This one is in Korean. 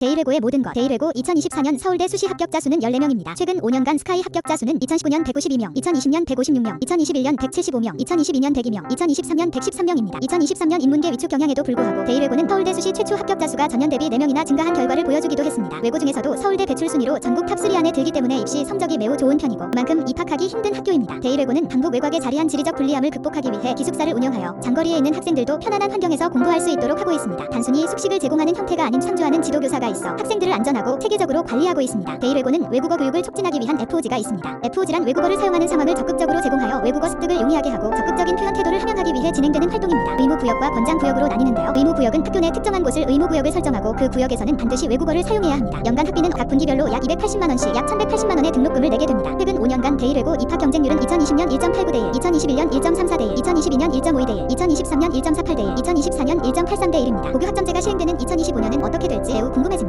데이레고의 모든 것. 데이레고 2024년 서울대 수시 합격자 수는 14명입니다. 최근 5년간 스카이 합격자 수는 2019년 192명, 2020년 156명, 2021년 175명, 2022년 102명, 2023년 113명입니다. 2023년 인문계 위축 경향에도 불구하고 데이레고는 서울대 수시 최초 합격자 수가 전년 대비 4명이나 증가한 결과를 보여주기도 했습니다. 외고 중에서도 서울대 배출 순위로 전국 탑3 안에 들기 때문에 입시 성적이 매우 좋은 편이고 그만큼 입학하기 힘든 학교입니다. 데이레고는 강북 외곽에 자리한 지리적 불리함을 극복하기 위해 기숙사를 운영하여 장거리에 있는 학생들도 편안한 환경에서 공부할 수 있도록 하고 있습니다. 단순히 숙식을 제공하는 형태가 아닌 창조하는 지도교사가 있어 학생들을 안전하고 체계적으로 관리하고 있습니다. 데이레고는 외국어 교육을 촉진하기 위한 FOG가 있습니다. FOG란 외국어를 사용하는 상황을 적극적으로 제공하여 외국어 습득을 용이하게 하고 적극적인 표현 태도를 함양하기 위해 진행되는 활동입니다. 의무구역과 권장 구역으로 나뉘는데요. 의무 구역은 학교 내 특정한 곳을 의무 구역을 설정하고 그 구역에서는 반드시 외국어를 사용해야 합니다. 연간 학비는 각 분기별로 약 280만 원씩 약 1,180만 원의 등록금을 내게 됩니다. 최근 5년간 데이레고 입학 경쟁률은 2020년 1.89대 1, 2021년 1.34대 1, 2022년 1.52대 1, 2023년 1.48대 1, 2024년 1.83대 1입니다. 고교 학점제가 시행되는 2025년은 어떻게 될지 매우 궁금해집니다.